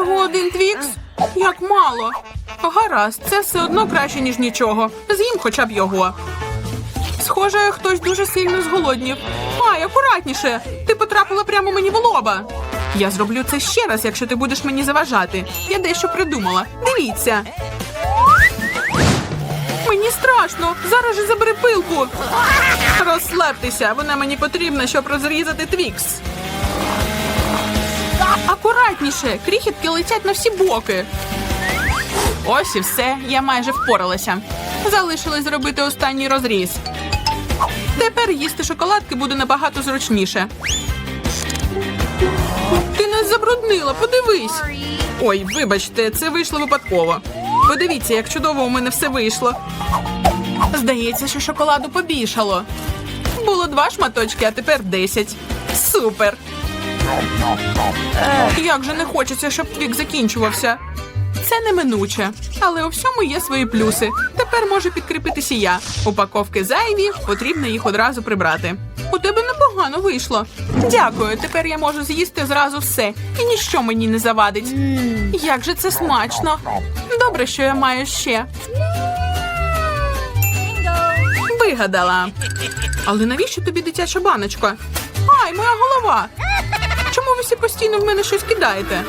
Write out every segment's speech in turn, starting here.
Усього один твікс? Як мало. Гаразд, це все одно краще, ніж нічого. З'їм хоча б його. Схоже, хтось дуже сильно зголоднів. Ай, акуратніше! Ти потрапила прямо мені в лоба. Я зроблю це ще раз, якщо ти будеш мені заважати. Я дещо придумала. Дивіться. Мені страшно. Зараз же забери пилку. Розслабтеся, вона мені потрібна, щоб розрізати твікс. Акуратніше, крихітки летять на всі боки. Ось і все, я майже впоралася. Залишилось зробити останній розріз. Тепер їсти шоколадки буде набагато зручніше. Ти нас забруднила, подивись. Ой, вибачте, це вийшло випадково. Подивіться, як чудово у мене все вийшло. Здається, що шоколаду побільшало. Було два шматочки, а тепер десять. Супер. Як же не хочеться, щоб твік закінчувався. Це неминуче, але у всьому є свої плюси. Тепер може підкріпитися я. Упаковки зайві, потрібно їх одразу прибрати. У тебе непогано вийшло. Дякую. Тепер я можу з'їсти зразу все, і ніщо мені не завадить. Як же це смачно! Добре, що я маю ще. Вигадала. Але навіщо тобі дитяча баночка? Ай, моя голова! Чому ви всі постійно в мене щось кидаєте?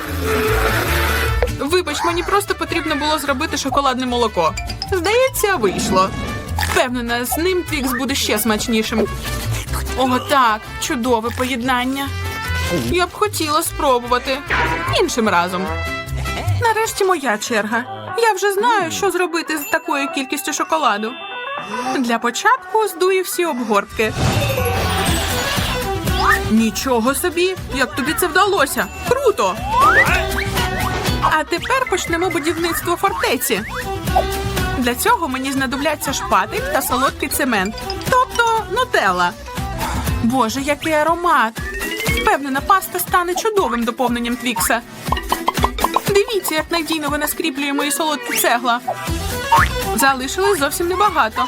Вибач, мені просто потрібно було зробити шоколадне молоко. Здається, вийшло. Впевнена, з ним твікс буде ще смачнішим. О, так, чудове поєднання. Я б хотіла спробувати іншим разом. Нарешті моя черга. Я вже знаю, що зробити з такою кількістю шоколаду. Для початку здую всі обгортки. Нічого собі, як тобі це вдалося? Круто! А тепер почнемо будівництво фортеці. Для цього мені знадобляться шпатель та солодкий цемент, тобто нутелла. Боже, який аромат! Впевнена, паста стане чудовим доповненням твікса. Дивіться, як надійно вона скріплює мої солодкі цегла. Залишилось зовсім небагато.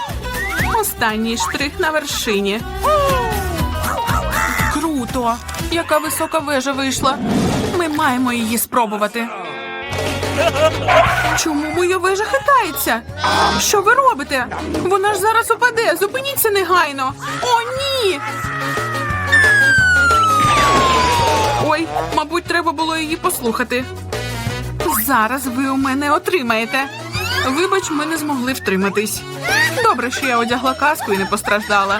Останній штрих на вершині. Круто! Яка висока вежа вийшла. Ми маємо її спробувати. Чому моя вежа хитається? Що ви робите? Вона ж зараз упаде. Зупиніться негайно. О, ні. Ой, мабуть, треба було її послухати. Зараз ви у мене отримаєте. Вибач, ми не змогли втриматись. Добре, що я одягла каску і не постраждала.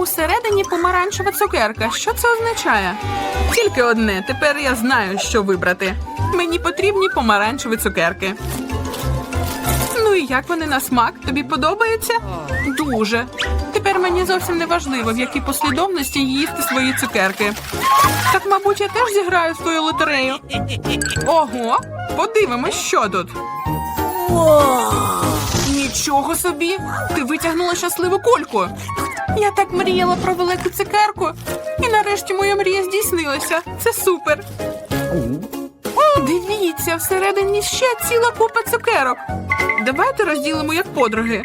Усередині помаранчева цукерка. Що це означає? Тільки одне. Тепер я знаю, що вибрати. Мені потрібні помаранчеві цукерки. Ну і як вони на смак? Тобі подобається? Дуже. Тепер мені зовсім не важливо, в якій послідовності їсти свої цукерки. Так, мабуть, я теж зіграю свою лотерею. Ого, подивимось, що тут. Нічого собі! Ти витягнула щасливу кульку. Я так мріяла про велику цукерку, і нарешті моя мрія здійснилася. Це супер. Дивіться, всередині ще ціла купа цукерок. Давайте розділимо як подруги.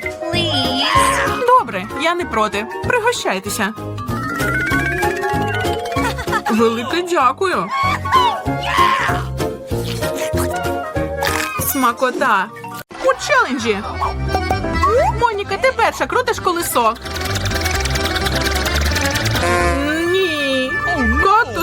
Добре, я не проти. Пригощайтеся. Велике дякую. Смакота. У челенджі. Моніка, ти перша крутиш колесо.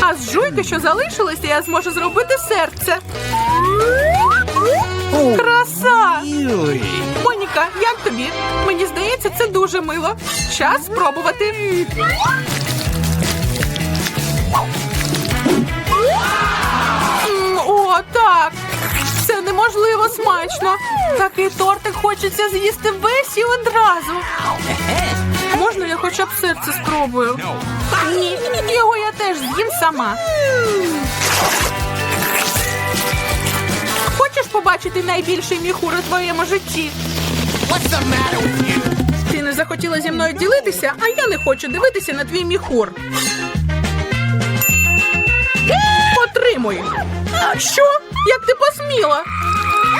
А з жуйки, що залишилося, я зможу зробити серце. Краса! Моніка, як тобі? Мені здається, це дуже мило. Час спробувати. О, так. Це неможливо смачно. Такий тортик хочеться з'їсти весь і одразу. Можна я хоча б серце спробую? Ні, з'їм сама. Хочеш побачити найбільший міхур у твоєму житті? Ти не захотіла зі мною ділитися, а я не хочу дивитися на твій міхур. Отримуй. Що? Як ти посміла?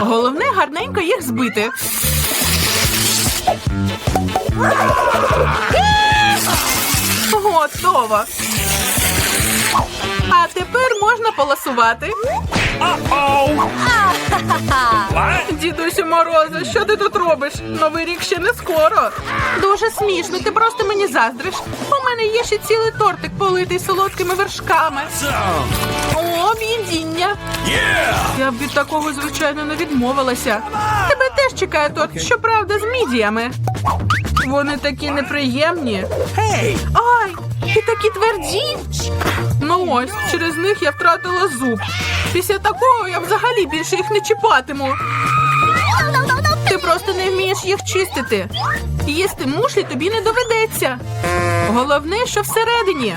Головне гарненько їх збити. Готово. А тепер можна поласувати. Дідусю Мороза, що ти тут робиш? Новий рік ще не скоро. Дуже смішно, ти просто мені заздриш. У мене є ще цілий тортик, политий солодкими вершками. Об'їдіння. Я б від такого, звичайно, не відмовилася. Тебе теж чекає торт, щоправда, з мідіями. Вони такі неприємні. Ай, і такі тверді. Ну ось, через них я втратила зуб. Після такого я взагалі більше їх не чіпатиму. Ти просто не вмієш їх чистити. Їсти мушлі тобі не доведеться. Головне, що всередині.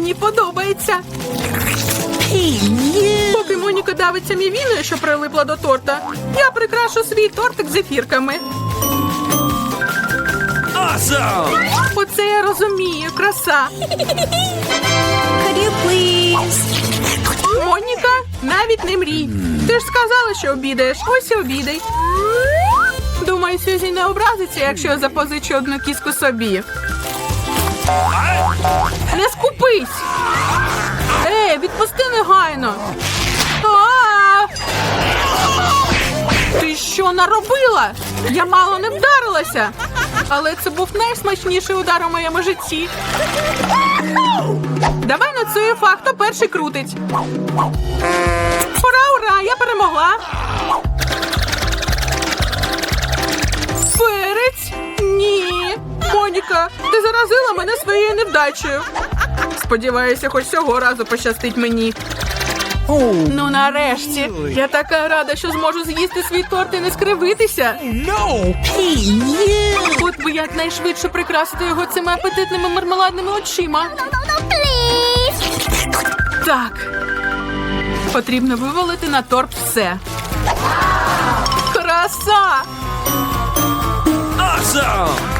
Мені подобається. Поки Моніка давиться мівіною, що прилипла до торта, я прикрашу свій тортик зефірками. Awesome! Оце я розумію, краса. Моніка, навіть не мрій. Ти ж сказала, що обідаєш. Ось і обідай. Думаю, Сюзі не образиться, якщо я запозичу одну кіску собі. Не скупись! Ей, відпусти негайно. Ти що наробила? Я мало не вдарилася. Але це був найсмачніший удар у моєму житті. Давай на цю ефа, хто перший крутить. Ура, ура! Я перемогла. Перець? Ні. Моніка, ти заразила мене своєю невдачею. Сподіваюся, хоч цього разу пощастить мені. Oh Ну нарешті. Я така рада, що зможу з'їсти свій торт і не скривитися. no! От би якнайшвидше прикрасити його цими апетитними мармеладними очима. Так. Потрібно вивалити на торт все. Краса! Awesome!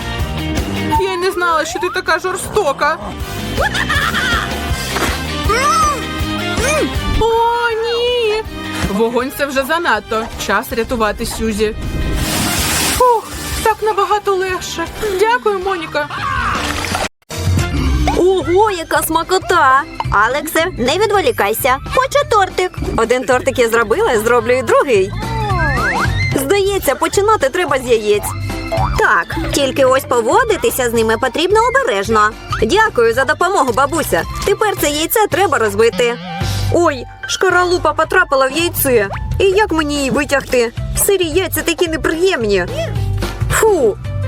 Я не знала, що ти така жорстока. О, ні! Вогонь це вже занадто. Час рятувати Сюзі. Фух, так набагато легше. Дякую, Моніка. Ого, яка смакота! Алексе, не відволікайся. Хочу тортик. Один тортик я зробила, зроблю і другий. Здається, починати треба з яєць. Так, тільки ось поводитися з ними потрібно обережно. Дякую за допомогу, бабуся. Тепер це яйце треба розбити. Ой, шкаралупа потрапила в яйце. І як мені її витягти? Сирі яйця такі неприємні. Фу.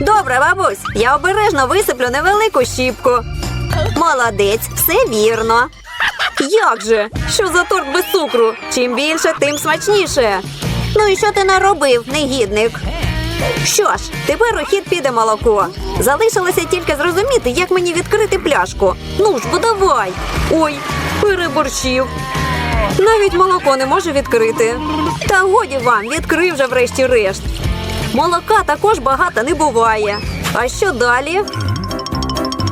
Добре, бабусь, я обережно висиплю невелику щіпку. Молодець, все вірно. Як же? Що за торт без цукру? Чим більше, тим смачніше. Ну і що ти наробив, негідник? Що ж, тепер у хід піде молоко. Залишилося тільки зрозуміти, як мені відкрити пляшку. Ну ж, подавай. Ой, переборщив. Навіть молоко не може відкрити. Та годі вам, відкрив вже врешті-решт. Молока також багато не буває. А що далі?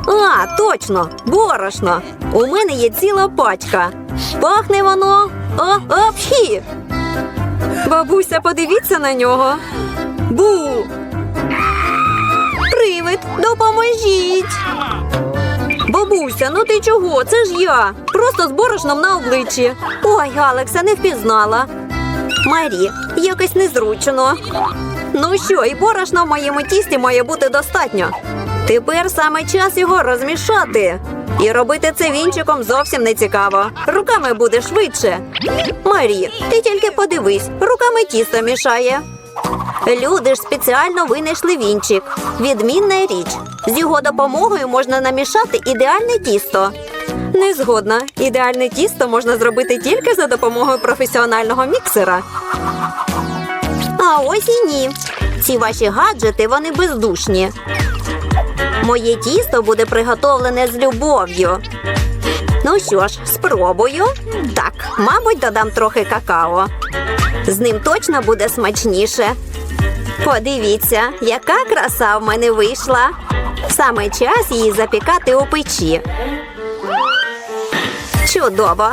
А, точно, борошно. У мене є ціла пачка. Пахне воно. О, апхі. Бабуся, подивіться на нього. Бу. Привид, допоможіть. Бабуся, ну ти чого? Це ж я. Просто з борошном на обличчі. Ой, Алекса, не впізнала. Марі, якось незручно. Ну що, і борошна в моєму тісті має бути достатньо. Тепер саме час його розмішати. І робити це вінчиком зовсім не цікаво. Руками буде швидше. Марі, ти тільки подивись, руками тісто мішає. Люди ж спеціально винайшли вінчик. Відмінна річ. З його допомогою можна намішати ідеальне тісто. Не згодна. Ідеальне тісто можна зробити тільки за допомогою професіонального міксера. А ось і ні. Ці ваші гаджети вони бездушні. Моє тісто буде приготовлене з любов'ю. Ну що ж, спробую. Так, мабуть, додам трохи какао. З ним точно буде смачніше. Подивіться, яка краса в мене вийшла. Саме час її запікати у печі. Чудово!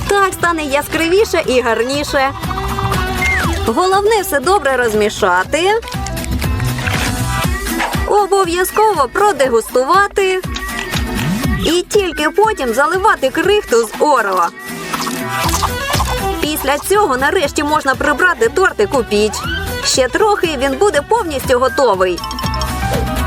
Так стане яскравіше і гарніше. Головне все добре розмішати. Обов'язково продегустувати. І тільки потім заливати крихту з орео. Після цього нарешті можна прибрати тортик у піч. Ще трохи він буде повністю готовий.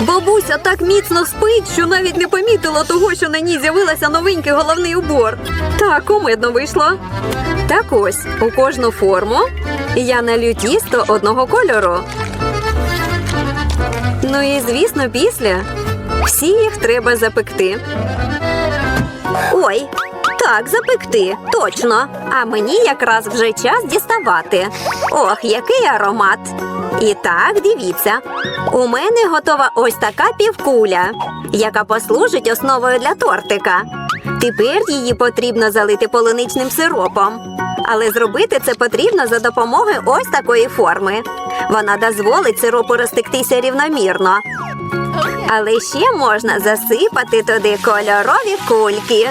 Бабуся так міцно спить, що навіть не помітила того, що на ній з'явилася новенький головний убор. Так, кумедно вийшло. Так ось, у кожну форму я налью тісто одного кольору. Ну і звісно, після всі їх треба запекти. Ой, так, запекти, точно. А мені якраз вже час діставати. Ох, який аромат. І так, дивіться. У мене готова ось така півкуля, яка послужить основою для тортика. Тепер її потрібно залити полуничним сиропом. Але зробити це потрібно за допомогою ось такої форми. Вона дозволить сиропу розтектися рівномірно. Але ще можна засипати туди кольорові кульки.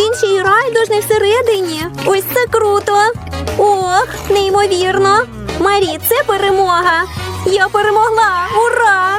Він ще й райдужний всередині. Ось це круто. Ох, неймовірно. Марі, це перемога. Я перемогла. Ура!